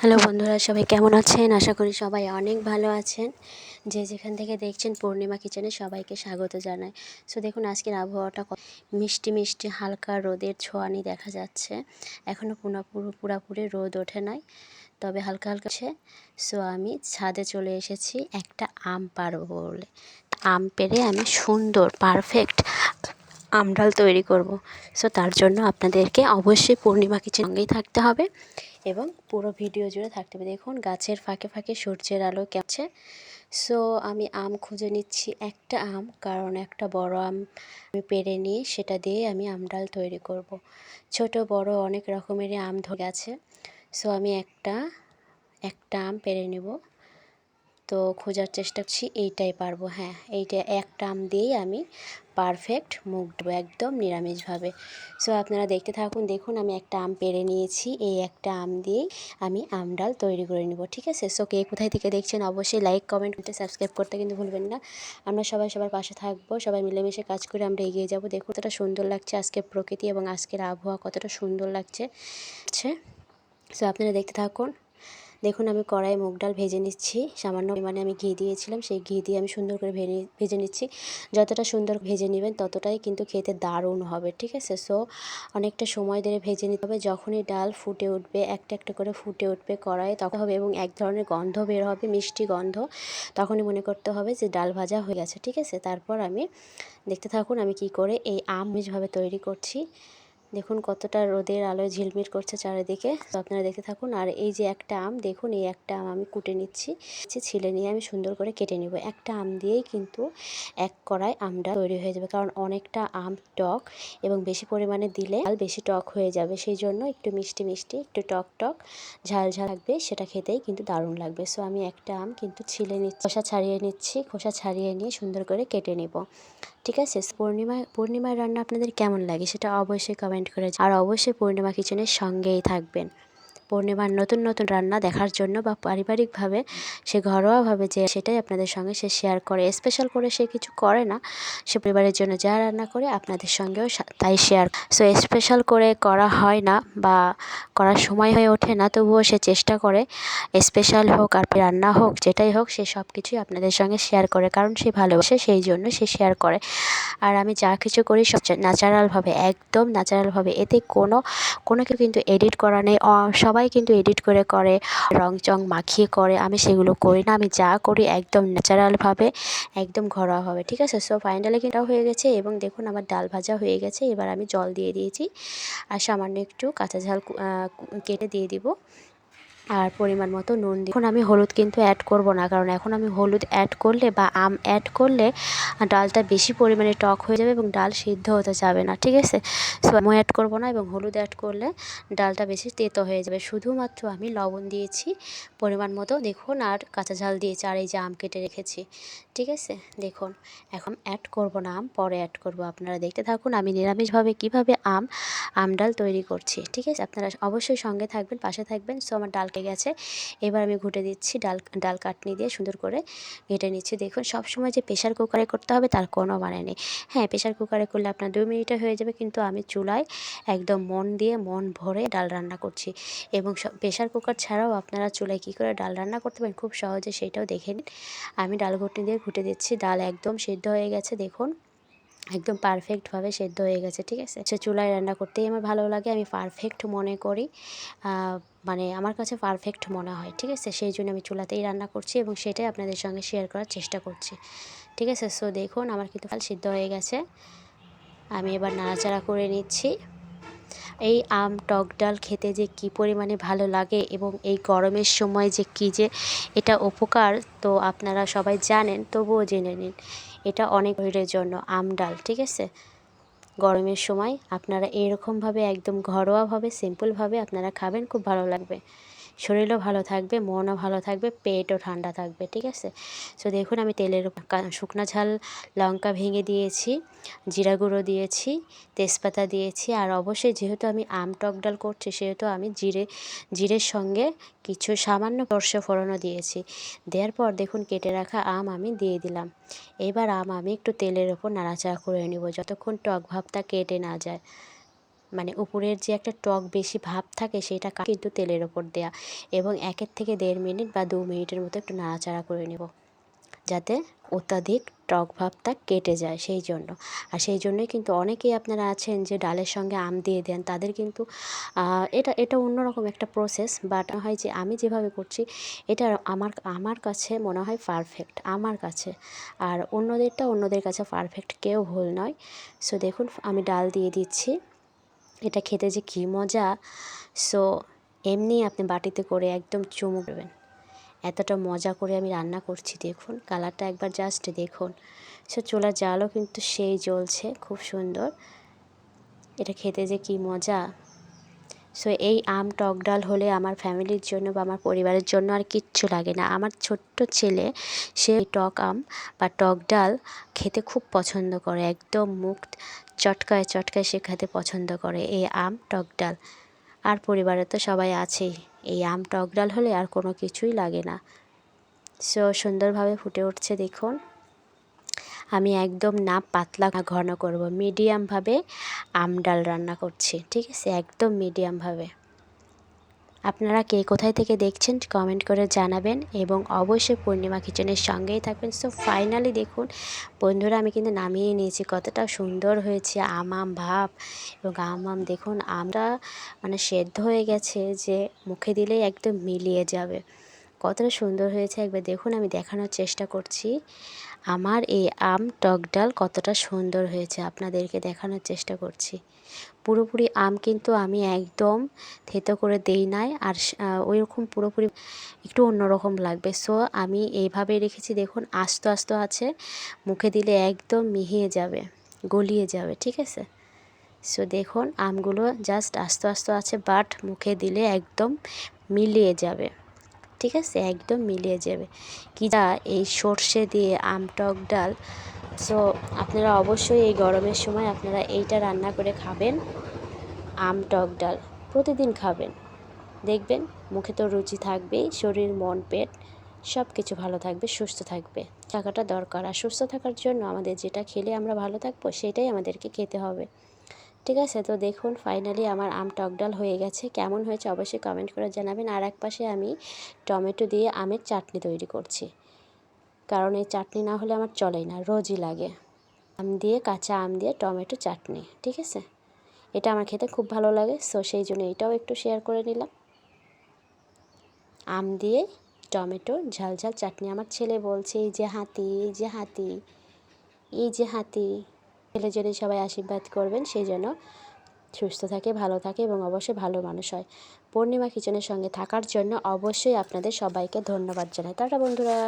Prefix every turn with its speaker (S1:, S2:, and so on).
S1: Hello বন্ধুরা, সবাই কেমন আছেন? আশা করি সবাই অনেক ভালো আছেন। যে যেখান থেকে দেখছেন পূর্ণিমা কিচেনে সবাইকে স্বাগত জানাই। সো দেখুন, আজকের আবহাওয়াটা মিষ্টি মিষ্টি, হালকা রোদের ছোঁয়ানি দেখা যাচ্ছে। এখনও পুরোপুরি পুরাপুরি রোদ ওঠে নাই, তবে হালকা হালকা সো আমি ছাদে চলে এসেছি একটা আম পারব বলে। আম পেরে আমি সুন্দর, পারফেক্ট আমডাল তৈরি করব। সো তার জন্য আপনাদেরকে অবশ্যই পূর্ণিমা কিচেন সঙ্গেই থাকতে হবে এবং পুরো ভিডিও জুড়ে থাকতে হবে। দেখুন, গাছের ফাঁকে ফাঁকে সূর্যের আলো কেমছে। সো আমি আম খুঁজে নিচ্ছি একটা আম, কারণ একটা বড় আম আমি পেরে নিয়ে সেটা দিয়ে আমি আমডাল তৈরি করব। ছোট, বড় অনেক রকমেরই আম ধরে গেছে সো আমি একটা একটা আম পেরে নেব। তো খোঁজার চেষ্টা করছি, এইটাই পারব। হ্যাঁ এইটা একটা আম দিয়েই আমি পারফেক্ট মুখ দেবো একদম নিরামিষভাবে। সো আপনারা দেখতে থাকুন, দেখুন আমি একটা আম পেরে নিয়েছি, এই একটা আম দিয়েই আমি আম ডাল তৈরি করে নেব, ঠিক আছে? সো কে কোথায় থেকে দেখছেন, অবশ্যই লাইক কমেন্ট করতে সাবস্ক্রাইব করতে কিন্তু ভুলবেন না। আমরা সবাই সবার পাশে থাকব, সবাই মিলেমিশে কাজ করে আমরা এগিয়ে যাব। দেখুন কতটা সুন্দর লাগছে আজকের প্রকৃতি এবং আজকের আবহাওয়া, কতটা সুন্দর লাগছে। সো আপনারা দেখতে থাকুন। দেখুন, আমি কড়াই মুগ ডাল ভেজে নিচ্ছি। সামান্য পরিমাণে আমি ঘি দিয়েছিলাম। সেই ঘি দিয়ে আমি সুন্দর করে ভেজে ভেজে নিচ্ছি। যতটা সুন্দর ভেজে নেবেন, ততটাই কিন্তু খেতে দারুণ হবে, ঠিক আছে? সো অনেকটা সময় ধরে ভেজে নিতে হবে। যখনই ডাল ফুটে উঠবে, একটা একটা করে ফুটে উঠবে কড়াই তখন হবে এবং এক ধরনের গন্ধ বের হবে, মিষ্টি গন্ধ। তখনই মনে করতে হবে যে, ডাল ভাজা হয়ে গেছে, ঠিক আছে? তারপর আমি দেখতে থাকুন, আমি কি করে এই আম মিজভাবে তৈরি করছি। দেখুন কতটা রোদের আলোয় ঝিলমিল করছে চারিদিকে। তো আপনারা দেখতে থাকুন, আর এই যে একটা আম, দেখুন এই একটা আম আমি কুটে নিচ্ছি। ছিলে নিয়ে আমি সুন্দর করে কেটে নেব। একটা আম দিয়েই কিন্তু এক কড়াই আমটা তৈরি হয়ে যাবে, কারণ অনেকটা আম টক এবং বেশি পরিমাণে দিলে ডাল বেশি টক হয়ে যাবে। সেই জন্য একটু মিষ্টি মিষ্টি, একটু টক টক, ঝাল ঝাল লাগবে, সেটা খেতেই কিন্তু দারুণ লাগবে। সো আমি একটা আম কিন্তু ছিলে নিচ্ছি, খোসা ছাড়িয়ে নিচ্ছি, খোসা ছাড়িয়ে নিয়ে সুন্দর করে কেটে নেব। ঠিক আছে? পূর্ণিমা, পূর্ণিমার রান্না আপনাদের কেমন লাগে? সেটা অবশ্যই কমেন্ট করে আর অবশ্যই পূর্ণিমা কিচেনের সঙ্গেই থাকবেন। পূর্ণিমার নতুন নতুন রান্না দেখার জন্য বা পারিবারিকভাবে সে ঘরোয়াভাবে যে সেটাই আপনাদের সঙ্গে সে শেয়ার করে। স্পেশাল করে সে কিছু করে না। সে পরিবারের জন্য যা রান্না করে আপনাদের সঙ্গেও তাই শেয়ার সো স্পেশাল করে করা হয় না বা করার সময় হয়ে ওঠে না, তবুও সে চেষ্টা করে। স্পেশাল হোক আর রান্না হোক, যেটাই হোক, সে সব কিছুই আপনাদের সঙ্গে শেয়ার করে। কারণ সে ভালোবাসে, সেই জন্য সে শেয়ার করে। আর আমি যা কিছু করি সব ন্যাচারালভাবে একদম ন্যাচারালভাবে এতে কোনো কোনো কিন্তু এডিট করা নেই। সবাই সবাই কিন্তু এডিট করে করে, রং চং মাখিয়ে করে, আমি সেগুলো করি না, আমি যা করি একদম ন্যাচারালভাবে একদম ঘরোয়াভাবে ঠিক আছে? সো ফাইনালি কিন্তু হয়ে গেছে এবং দেখুন আমার ডাল ভাজা হয়ে গেছে, এবার আমি জল দিয়ে দিয়েছি, আর সামান্য একটু কাঁচা ঝাল কেটে দিয়ে দিব। আর পরিমাণ মতো নুন দিই এখন আমি হলুদ কিন্তু অ্যাড করব না, কারণ এখন আমি হলুদ অ্যাড করলে বা আম অ্যাড করলে ডালটা বেশি পরিমাণে টক হয়ে যাবে এবং ডাল সিদ্ধ হতে যাবে না, ঠিক আছে? সো আমি অ্যাড করব না এবং হলুদ অ্যাড করলে ডালটা বেশি তেতো হয়ে যাবে। শুধুমাত্র আমি লবণ দিয়েছি, পরিমাণ মতো দেখুন, আর কাঁচা ঝাল দিয়েছি, আর এই যে আম কেটে রেখেছি, ঠিক আছে? দেখুন, এখন অ্যাড করব না, আম পরে অ্যাড করব। আপনারা দেখতে থাকুন, আমি নিরামিষভাবে কীভাবে আম আম ডাল তৈরি করছি, ঠিক আছে? আপনারা অবশ্যই সঙ্গে থাকবেন, পাশে থাকবেন। সো আমার ডাল হয়ে গেছে। এবার আমি ঘুটে দিচ্ছি ডাল ডাল কাটনি দিয়ে সুন্দর করে ঘেটে নিচ্ছি। দেখুন সব সময় যে প্রেশার কুকারে করতে হবে তার কোনো মানে নেই। হ্যাঁ প্রেশার কুকারে করলে আপনার দু মিনিটে হয়ে যাবে, কিন্তু আমি চুলায় একদম মন দিয়ে মন ভরে ডাল রান্না করছি। এবং প্রেশার কুকার ছাড়াও আপনারা চুলায় কী করে ডাল রান্না করতে পারেন, খুব সহজে সেটাও দেখে নিন। আমি ডাল ঘুটনি দিয়ে ঘুটে দিচ্ছি, ডাল একদম সেদ্ধ হয়ে গেছে, দেখুন। একদম পারফেক্টভাবে সেদ্ধ হয়ে গেছে, ঠিক আছে? সে চুলায় রান্না করতেই আমার ভালো লাগে, আমি পারফেক্ট মনে করি। মানে আমার কাছে পারফেক্ট মনে হয়, ঠিক আছে? সেই জন্য আমি চুলাতেই রান্না করছি এবং সেটাই আপনাদের সঙ্গে শেয়ার করার চেষ্টা করছি, ঠিক আছে? সো দেখুন, আমার কিন্তু কাল সিদ্ধ হয়ে গেছে। আমি এবার নাড়াচাড়া করে নিচ্ছি। এই আম, টক ডাল খেতে যে কি পরিমাণে ভালো লাগে এবং এই গরমের সময় যে কী যে এটা উপকার, তো আপনারা সবাই জানেন, তবুও জেনে নিন। এটা অনেক শরীরের জন্য, আম, ডাল, ঠিক আছে? গরমের সময় আপনারা এরকমভাবে একদম ঘরোয়াভাবে সিম্পলভাবে আপনারা খাবেন, খুব ভালো লাগবে। শরীরও ভালো থাকবে, মনও ভালো থাকবে, পেটও ঠান্ডা থাকবে, ঠিক আছে? সো দেখুন, আমি তেলের শুকনো ঝাল, লঙ্কা ভেঙে দিয়েছি, জিরা গুঁড়ো দিয়েছি, তেজপাতা দিয়েছি, আর অবশ্যই যেহেতু আমি আম টক ডাল করছি, সেহেতু আমি জিরে, জিরের সঙ্গে কিছু সামান্য সর্ষে ফোড়নও দিয়েছি। দেওয়ার পর দেখুন, কেটে রাখা আম আমি দিয়ে দিলাম। এবার আম আমি একটু তেলের ওপর নাড়াচাড়া করে নেব, যতক্ষণ টক ভাবটা কেটে না যায়। মানে উপরের যে একটা টক বেশি ভাব থাকে সেটা কিন্তু তেলের ওপর দেয়া। এবং একের থেকে দেড় মিনিট বা দু মিনিটের মতো একটু নাড়াচাড়া করে নেব। যাতে অত্যাধিক টক ভাবটা কেটে যায় সেই জন্য। আর সেই জন্যই কিন্তু অনেকেই আপনারা আছেন যে ডালের সঙ্গে আম দিয়ে দেন, তাদের কিন্তু এটা এটা অন্যরকম একটা প্রসেস বাট হয় যে আমি যেভাবে করছি, এটা আমার আমার কাছে মনে হয় পারফেক্ট আমার কাছে। আর অন্যদেরটা অন্যদের কাছে পারফেক্ট কেউ ভুল নয়। সো দেখুন, আমি ডাল দিয়ে দিচ্ছি। এটা খেতে যে কী মজা। সো এমনি আপনি বাটিতে করে একদম চুমুক দেবেন। এতটা মজা করে আমি রান্না করছি, দেখুন। কালারটা একবার জাস্ট দেখুন। সো চোলার জালও কিন্তু সেই জ্বলছে, খুব সুন্দর। এটা খেতে যে কী মজা। সো এই আম, টক ডাল হলে আমার ফ্যামিলির জন্য বা আমার পরিবারের জন্য আর কিচ্ছু লাগে না। আমার ছোট্ট ছেলে, সে টক আম বা টক ডাল খেতে খুব পছন্দ করে, একদম মুখ চটকায় চটকায় সে খেতে পছন্দ করে। এই আম, টক ডাল। আর পরিবারে তো সবাই আছেই। এই আম, টক ডাল হলে আর কোনো কিছুই লাগে না। সো, সুন্দরভাবে ফুটে উঠছে, দেখুন। আমি একদম না পাতলা ঘন করব। মিডিয়ামভাবে আম ডাল রান্না করছি, ঠিক আছে? একদম মিডিয়ামভাবে। আপনারা কে কোথায় থেকে দেখছেন কমেন্ট করে জানাবেন এবং অবশ্যই পূর্ণিমা কিচেনের সঙ্গেই থাকবেন। সো ফাইনালি দেখুন, বন্ধুরা আমি কিন্তু নামিয়ে নিয়েছি। কতটা সুন্দর হয়েছে আম আম ভাব এবং আম আম দেখুন, আমরা মানে সেদ্ধ হয়ে গেছে যে মুখে দিলেই একদম মিলিয়ে যাবে। কতটা সুন্দর হয়েছে, একবার দেখুন, আমি দেখানোর চেষ্টা করছি। আমার এই আম, টক ডাল কতটা সুন্দর হয়েছে, আপনাদেরকে দেখানোর চেষ্টা করছি। পুরোপুরি আম কিন্তু আমি একদম থেতো করে দেই নাই, আর ওই রকম পুরোপুরি একটু অন্যরকম লাগবে। সো, আমি এইভাবে রেখেছি, দেখুন, আস্ত আস্ত আছে, মুখে দিলে একদম মিহিয়ে যাবে, গলিয়ে যাবে, ঠিক আছে? সো, দেখুন, আমগুলো জাস্ট আস্ত আস্ত আছে, বাট মুখে দিলে একদম মিলিয়ে যাবে। ঠিক আছে? একদম মিলিয়ে যাবে। কিটা এই সর্ষে দিয়ে আম, টক, ডাল। সো আপনারা অবশ্যই এই গরমের সময় আপনারা এইটা রান্না করে খাবেন, আম, টক, ডাল। প্রতিদিন খাবেন। দেখবেন মুখে তো রুচি থাকবেই, শরীর, মন, পেট সব কিছু ভালো থাকবে, সুস্থ থাকবে। থাকাটা দরকার। আর সুস্থ থাকার জন্য আমাদের যেটা খেলে আমরা ভালো থাকব, সেটাই আমাদেরকে খেতে হবে। ঠিক আছে? তো দেখুন ফাইনালি আমার আম টক ডাল হয়ে গেছে। কেমন হয়েছে অবশ্যই কমেন্ট করে জানাবেন। আর এক পাশে আমি টমেটো দিয়ে আমের চাটনি তৈরি করছি। কারণ এই চাটনি না হলে আমার চলেই না, রোজই লাগে। আম দিয়ে, কাঁচা আম দিয়ে টমেটো চাটনি, ঠিক আছে? এটা আমার খেতে খুব ভালো লাগে সো সেই জন্য এটাও একটু শেয়ার করে নিলাম। আম দিয়ে টমেটো ঝাল ঝাল চাটনি, আমার ছেলে বলছে, এই যে হাতি, এই যে হাতি, এই যে হাতি। ছেলে যেন সবাই আশীর্বাদ করবেন, সেই জন্য সুস্থ থাকে, ভালো থাকে এবং অবশ্যই ভালো মানুষ হয়। পূর্ণিমা কিচেনের সঙ্গে থাকার জন্য অবশ্যই আপনাদের সবাইকে ধন্যবাদ জানাই। টাটা বন্ধুরা!